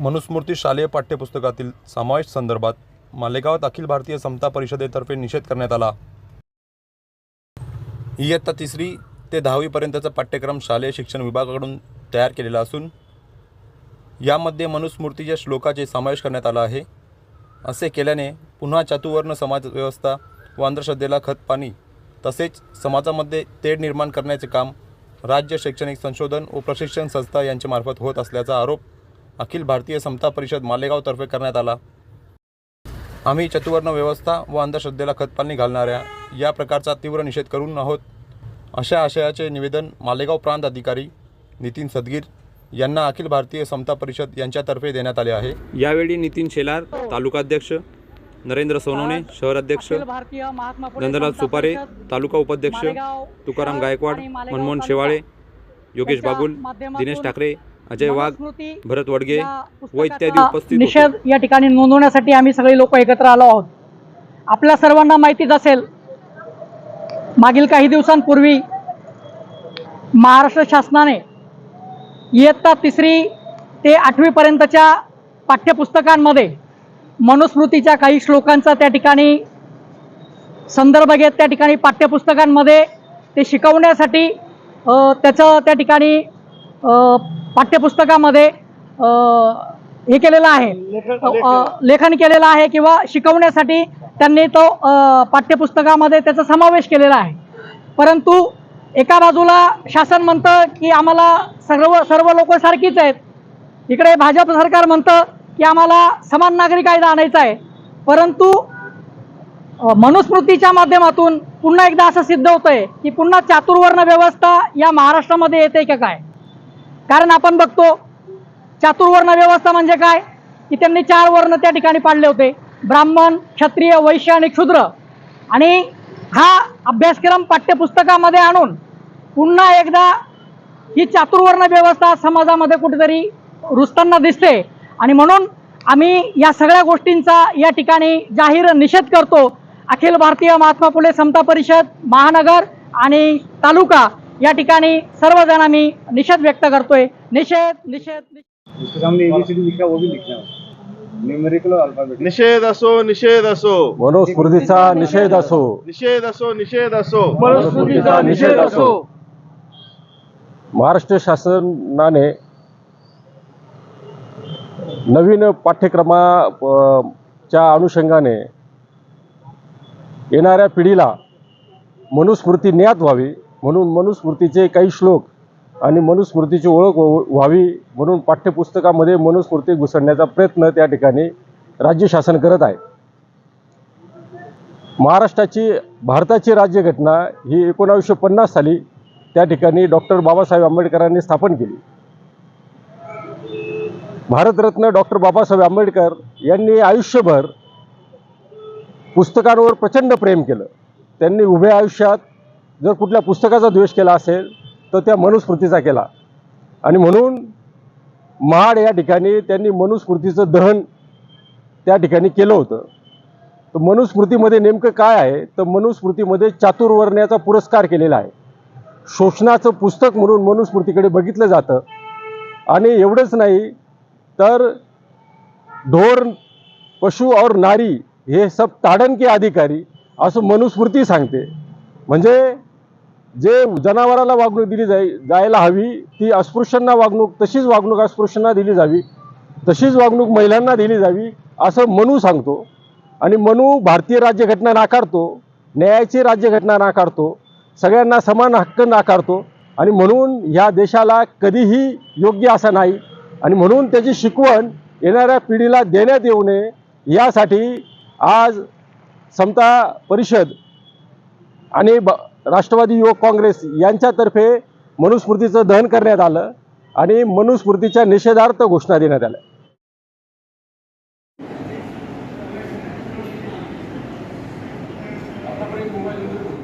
मनुस्मृती शालेय पाठ्यपुस्तकातील समावेश संदर्भात मालेगावात अखिल भारतीय समता परिषदेतर्फे निषेध करण्यात आला. इयत्ता तिसरी ते दहावीपर्यंतचा पाठ्यक्रम शालेय शिक्षण विभागाकडून तयार केलेला असून यामध्ये मनुस्मृतीच्या श्लोकाचे समावेश करण्यात आला आहे. असे केल्याने पुन्हा चातुवर्ण समाजव्यवस्था व अंधश्रद्धेला खतपाणी तसेच समाजामध्ये तेढ निर्माण करण्याचे काम राज्य शैक्षणिक संशोधन व प्रशिक्षण संस्था यांच्यामार्फत होत असल्याचा आरोप अखिल भारतीय समता परिषद मालेगावतर्फे करण्यात आला. आम्ही चतुवर्ण व्यवस्था व अंधश्रद्धेला खतपाणी घालणाऱ्या या प्रकारचा तीव्र निषेध करून आहोत. अशा आशयाचे निवेदन मालेगाव प्रांत अधिकारी नितीन सदगीर यांना अखिल भारतीय समता परिषद यांच्यातर्फे देण्यात आले आहे. यावेळी नितीन शेलार तालुकाध्यक्ष नरेंद्र सोनवणे शहराध्यक्ष अखिल भारतीय महात्मा फुले नंदलाल समता सुपारे परिषद, तालुका उपाध्यक्ष तुकाराम गायकवाड मनमोहन शेवाळे योगेश बागुल दिनेश ठाकरे अजय वाघ भरत वडगे व इत्यादी उपस्थित. निषेध या ठिकाणी नोंदवण्यासाठी आम्ही सगळे लोक एकत्र आलो आहोत आपल्या सर्वांना माहितीच असेल मागील काही दिवसांपूर्वी महाराष्ट्र शासनाने इयत्ता तिसरी ते आठवीपर्यंतच्या पाठ्यपुस्तकांमध्ये मनुस्मृतीच्या काही श्लोकांचा त्या ठिकाणी संदर्भ घेत त्या ठिकाणी पाठ्यपुस्तकांमध्ये ते शिकवण्यासाठी त्याचं त्या ठिकाणी पाठ्यपुस्तकामध्ये हे केलेलं आहे. लेखन केलेलं आहे किंवा शिकवण्यासाठी त्यांनी तो पाठ्यपुस्तकामध्ये त्याचा समावेश केलेला आहे. परंतु एका बाजूला शासन म्हणतं की आम्हाला सर्व सर्व लोक सारखीच आहेत. इकडे भाजप सरकार म्हणतं की आम्हाला समान नागरी कायदा आणायचा आहे. परंतु मनुस्मृतीच्या माध्यमातून पुन्हा एकदा असं सिद्ध होतंय की पुन्हा चातुर्वर्ण व्यवस्था या महाराष्ट्रामध्ये येते का काय? कारण आपण बघतो चातुर्वर्ण व्यवस्था म्हणजे काय? की त्यांनी चार वर्ण त्या ठिकाणी पाडले होते. ब्राह्मण क्षत्रिय वैश्य आणि क्षुद्र. आणि हा अभ्यासक्रम पाठ्यपुस्तकामध्ये आणून पुन्हा एकदा ही चातुर्वर्ण व्यवस्था समाजामध्ये कुठेतरी रुजताना दिसते. आणि म्हणून आम्ही या सगळ्या गोष्टींचा या ठिकाणी जाहीर निषेध करतो. अखिल भारतीय महात्मा फुले समता परिषद महानगर आणि तालुका या ठिकाणी सर्वजण आम्ही निषेध व्यक्त करतोय. निषेध निषेध निषेध. असो निषेध असो. मनुस्मृतीचा निषेध असो. निषेध असो निषेध असो. मनुस्मृतीचा निषेध असो. महाराष्ट्र शासनाने नवीन पाठ्यक्रमा अ, च्या अनुषंगाने येणाऱ्या पिढीला मनुस्मृती ज्ञात व्हावी. म्हणून मनुस्मृतीचे काही श्लोक आणि मनुस्मृतीची ओळख व्हावी म्हणून पाठ्यपुस्तकामध्ये मनुस्मृती घुसडण्याचा प्रयत्न त्या ठिकाणी राज्य शासन करत आहे. महाराष्ट्राची भारताची राज्यघटना ही एकोणावीसशे पन्नास साली त्या ठिकाणी डॉक्टर बाबासाहेब आंबेडकरांनी स्थापन केली. भारतरत्न डॉक्टर बाबासाहेब आंबेडकर यांनी आयुष्यभर पुस्तकांवर प्रचंड प्रेम केलं. त्यांनी उभ्या आयुष्यात जर कुठल्या पुस्तकाचा द्वेष केला असेल तर त्या मनुस्मृतीचा केला. आणि म्हणून महाड या ठिकाणी त्यांनी मनुस्मृतीचं दहन त्या ठिकाणी केलं होतं. तर मनुस्मृतीमध्ये नेमकं काय आहे? तर मनुस्मृतीमध्ये चातुर्वर्ण्याचा पुरस्कार केलेला आहे. शोषणाचं पुस्तक म्हणून मनुस्मृतीकडे बघितलं जातं. आणि एवढंच नाही तर ढोर पशु और नारी हे सब ताडन के अधिकारी असं मनुस्मृती सांगते. म्हणजे जे जनावराला वागणूक दिली जाई जायला हवी ती अस्पृश्यांना वागणूक तशीच वागणूक अस्पृश्यांना दिली जावी तशीच वागणूक महिलांना दिली जावी असं मनू सांगतो. आणि मनू भारतीय राज्यघटना नाकारतो न्यायाची राज्यघटना नाकारतो सगळ्यांना समान हक्क नाकारतो आणि म्हणून ह्या देशाला कधीही योग्य असं नाही. आणि म्हणून त्याची शिकवण येणाऱ्या पिढीला देण्यात येऊ नये यासाठी आज समता परिषद आणि ब राष्ट्रवादी युवक काँग्रेस यांच्यातर्फे मनुस्मृतीचं दहन करण्यात आलं आणि मनुस्मृतीच्या निषेधार्थ घोषणा देण्यात आल्या Thank you.